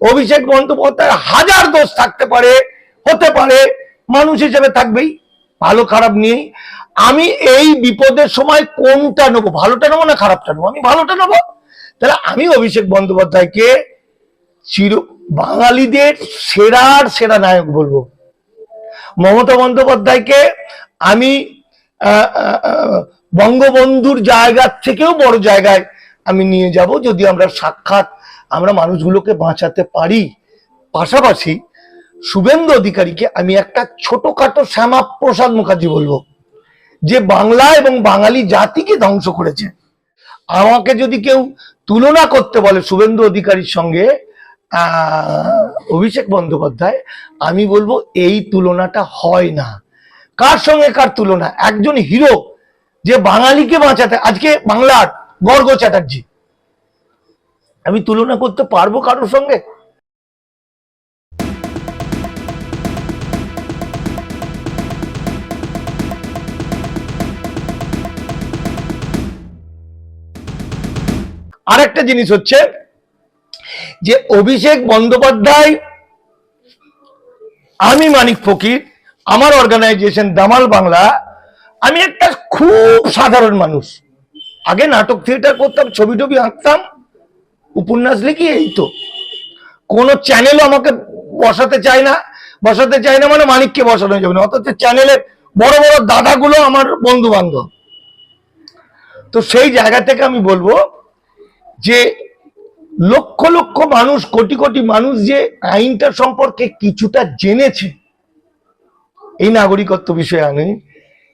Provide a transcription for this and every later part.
অভিষেক বন্দ্যোপাধ্যায় হাজার দোষ থাকতে পারে, হতে পারে, মানুষ হিসেবে থাকবেই। ভালো খারাপ নিয়েই। আমি এই বিপদের সময় কোনটা নেব? ভালোটা নেব না খারাপটা নেব? আমি ভালোটা নেব? তাহলে আমি অভিষেক বন্দ্যোপাধ্যায়কে চির বাঙালিদের সেরার সেরা নায়ক বলব। মমতা বন্দ্যোপাধ্যায়কে আমি বঙ্গবন্ধুর জায়গার থেকেও বড় জায়গায় আমি নিয়ে যাব। যদি আমরা সাক্ষাৎ আমরা মানুষগুলোকে বাঁচাতে পারি। পাশাপাশি শুভেন্দু অধিকারীকে আমি একটা ছোটখাটো শ্যামা প্রসাদ মুখার্জি বলব, যে বাংলা এবং বাঙালি জাতিকে ধ্বংস করেছে। আমাকে যদি কেউ তুলনা করতে বলে শুভেন্দু অধিকারীর সঙ্গে অভিষেক বন্দ্যোপাধ্যায়, আমি বলব এই তুলনাটা হয় না। কার সঙ্গে কার তুলনা? একজন হিরো যে বাঙালিকে বাঁচাতে, আজকে বাংলার গর্গ চ্যাটার্জি আমি তুলনা করতে পারব কারোর সঙ্গে? আরেকটা জিনিস হচ্ছে যে অভিষেক বন্দ্যোপাধ্যায়, আমি মানিক ফকির, আমার অর্গানাইজেশন দামাল বাংলা, আমি একটা খুব সাধারণ মানুষ। আগে নাটক থিয়েটার করতাম, ছবি টবি আঁকতাম উপন্যাস লিখি এই তো। কোনো চ্যানেলও আমাকে বসাতে চায় না, বসাতে চায় না মানে মানিককে বসানো যাবে না, অথচ চ্যানেলের বড় বড় দাদাগুলো আমার বন্ধু বান্ধব তো সেই জায়গা থেকে আমি বলব যে লক্ষ লক্ষ মানুষ, কোটি কোটি মানুষ যে আইনটা সম্পর্কে কিছুটা জেনেছে, এই নাগরিকত্ব বিষয়ে আনে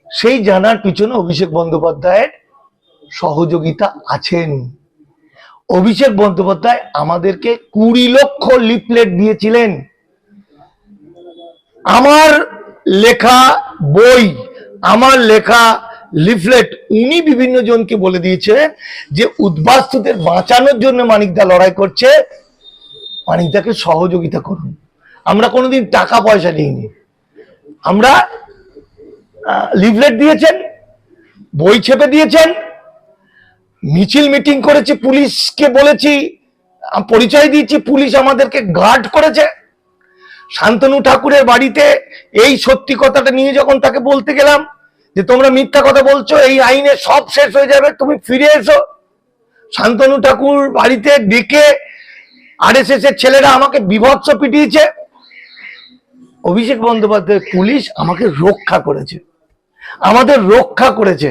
সেই জানার পিছনে অভিষেক বন্দ্যোপাধ্যায়ের সহযোগিতা আছেন। অভিষেক বন্দ্যোপাধ্যায় আমাদেরকে কুড়ি লক্ষ লিফলেট দিয়েছিলেন। আমার লেখা বই, আমার লেখা লিফলেট উনি বিভিন্ন জনকে বলে দিয়েছেন যে উদ্বাস্তুদের বাঁচানোর জন্য মানিকদা লড়াই করছে। মানিকদাকে সহযোগিতা করুন। আমরা কোনোদিন টাকা পয়সা নিইনি। আমরা লিফলেট দিয়েছেন, বই ছেপে দিয়েছেন মিছিল মিটিং করেছি, পুলিশকে বলেছি পরিচয় দিয়েছি, পুলিশ আমাদেরকে গার্ড করেছে। শান্তনু ঠাকুরের বাড়িতে এই সত্যি কথাটা নিয়ে যখন তাকে বলতে গেলাম, যে তোমরা মিথ্যা কথা বলছো, এই আইনে সব শেষ হয়ে যাবে, তুমি ফিরে এসো। শান্তনু ঠাকুর বাড়িতে ডেকে আরএসএস এর ছেলেরা আমাকে বিভৎস পিটিয়েছে। অভিষেক বন্দ্যোপাধ্যায় পুলিশ আমাকে রক্ষা করেছে। আমাদের রক্ষা করেছে।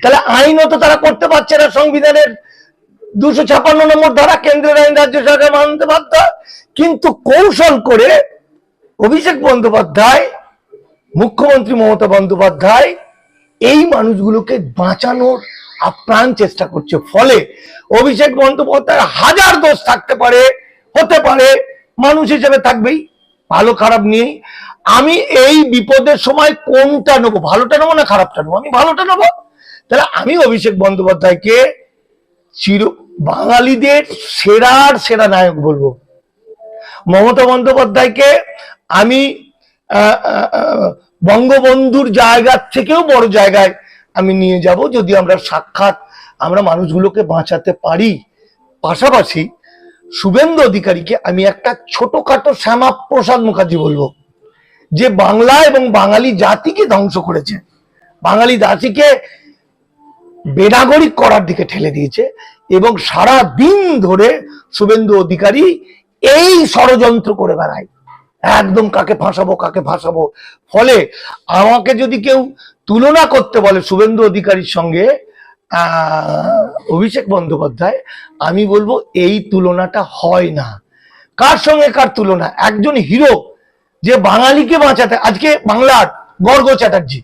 তাহলে আইনও তো তারা করতে পারছে না সংবিধানের দুশো ছাপান্ন নম্বর ধারা, কেন্দ্রের আইন, রাজ্য সরকার মানতে বাধ্য। কিন্তু কৌশল করে অভিষেক বন্দ্যোপাধ্যায়, মুখ্যমন্ত্রী মমতা বন্দ্যোপাধ্যায় এই মানুষগুলোকে বাঁচানোর আপ্রাণ চেষ্টা করছে। ফলে অভিষেক বন্দ্যোপাধ্যায় হাজার দোষ থাকতে পারে, হতে পারে, মানুষ হিসেবে থাকবেই। ভালো, খারাপ নিয়েই আমি এই বিপদের সময় কোনটা নেব? ভালোটা নেব না খারাপটা নেব? আমি ভালোটা নেব? তাহলে আমি অভিষেক বন্দ্যোপাধ্যায়কে চির বাঙালিদের সেরার সেরা নায়ক বলব। মমতা বন্দ্যোপাধ্যায়কে আমি বঙ্গবন্ধুর জায়গার থেকেও বড় জায়গায় আমি নিয়ে যাব। যদি আমরা সাক্ষাৎ আমরা মানুষগুলোকে বাঁচাতে পারি, পাশাপাশি শুভেন্দু অধিকারীকে আমি একটা ছোটখাটো শ্যামা প্রসাদ মুখার্জি বলব, যে বাংলা এবং বাঙালি জাতিকে ধ্বংস করেছে। বাঙালি জাতিকে বেনাগরিক করার দিকে ঠেলে দিয়েছে এবং সারা দিন ধরে শুভেন্দু অধিকারী এই ষড়যন্ত্র করে বেড়ায়। একদম কাকে ফাঁসাবো কাকে ফাঁসাবো। ফলে আমাকে যদি কেউ তুলনা করতে বলে শুভেন্দু অধিকারীর সঙ্গে অভিষেক বন্দ্যোপাধ্যায়, আমি বলব এই তুলনাটা হয় না। কার সঙ্গে কার তুলনা? একজন হিরো যে বাঙালিকে বাঁচাতে, আজকে বাংলার গর্গ চ্যাটার্জি।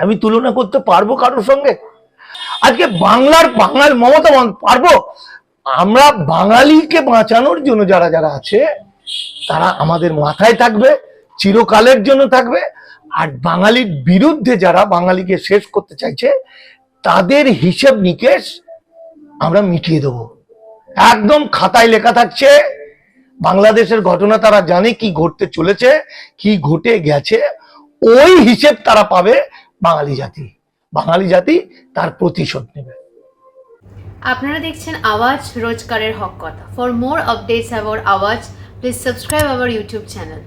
আমি তুলনা করতে পারব কারোর সঙ্গে? আজকে বাংলার, বাঙাল মমতা পারব? আমরা বাঙালিকে বাঁচানোর জন্য যারা যারা আছে, তারা আমাদের মাথায় থাকবে, চিরকালের জন্য থাকবে, আর বাঙালির বিরুদ্ধে যারা বাঙালিকে শেষ করতে চাইছে তাদের হিসেব নিকেশ আমরা মিটিয়ে দেবো। একদম খাতায় লেখা থাকছে, বাংলাদেশের ঘটনা তারা জানে কি ঘটতে চলেছে, কি ঘটে গেছে, ওই হিসেব তারা পাবে বাঙালি জাতি। বাঙালি জাতি তার প্রতিশোধ নেবে। আপনারা দেখছেন আওয়াজ রোজকারের হক কথা। For more updates about Awaaz please subscribe our YouTube channel